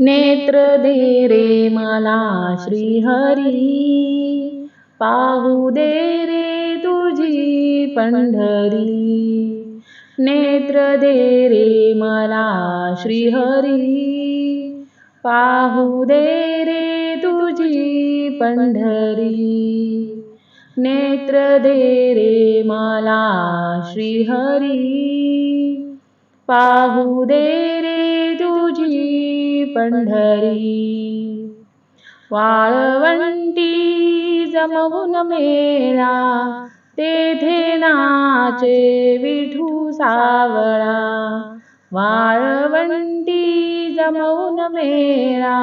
नेत्र दे रे मला श्रीहरी. पाहू दे रे तुझी पंढरी. नेत्र दे रे मला श्रीहरी. पाहू दे रे तुझी पंढरी. नेत्र दे रे मला श्रीहरी. पाहू दे रे पंढरी वाळवंटी जमवून मेळा तेथे नाचे विठू सावळा वाळवंटी जमवून मेळा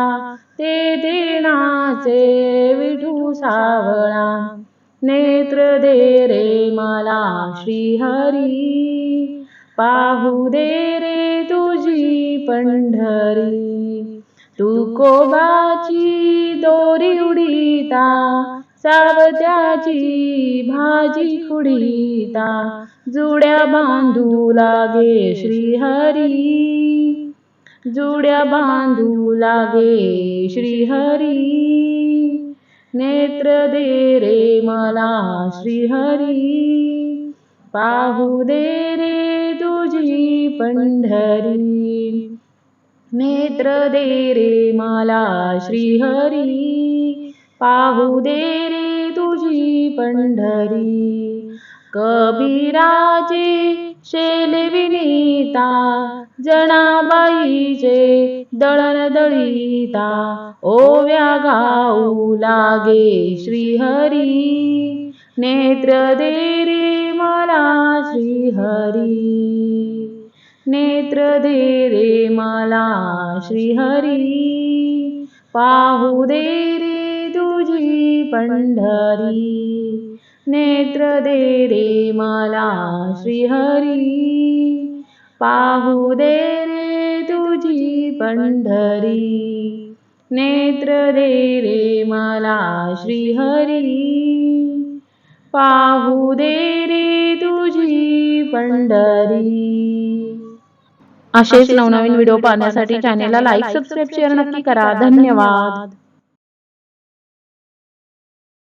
तेथे नाचे विठू सावळा नेत्र दे रे मला श्रीहरी पाहू दे रे तुझी पंढरी. तुकोबाची दोरी उडीता सावत्याची भाजी खुडीता जुड्या बांधू लागे श्रीहरी. जुड्या बांधू लागे श्रीहरी. नेत्र दे रे मला श्रीहरी. पाहू दे रे तुझी पंढरी नेत्र दे रे मला श्रीहरी। पाहू दे रे तुझी पंढरी। कबीराचे शेलविनीता विनीता दळण दळीता ओव्या गाऊ लागे श्रीहरी। नेत्र दे मला श्रीहरी. नेत्र दे रे मला श्रीहरी. पाहू दे रे तुझी पंढरी. नेत्र दे रे मला श्रीहरी. पाहू दे रे तुझी पंढरी. नेत्र दे रे मला श्रीहरी. पाहू दे रे तुझी पंढरी. असेच नवनवीन व्हिडिओ पाहण्यासाठी चॅनेलला लाईक सबस्क्राईब शेअर नक्की करा. धन्यवाद.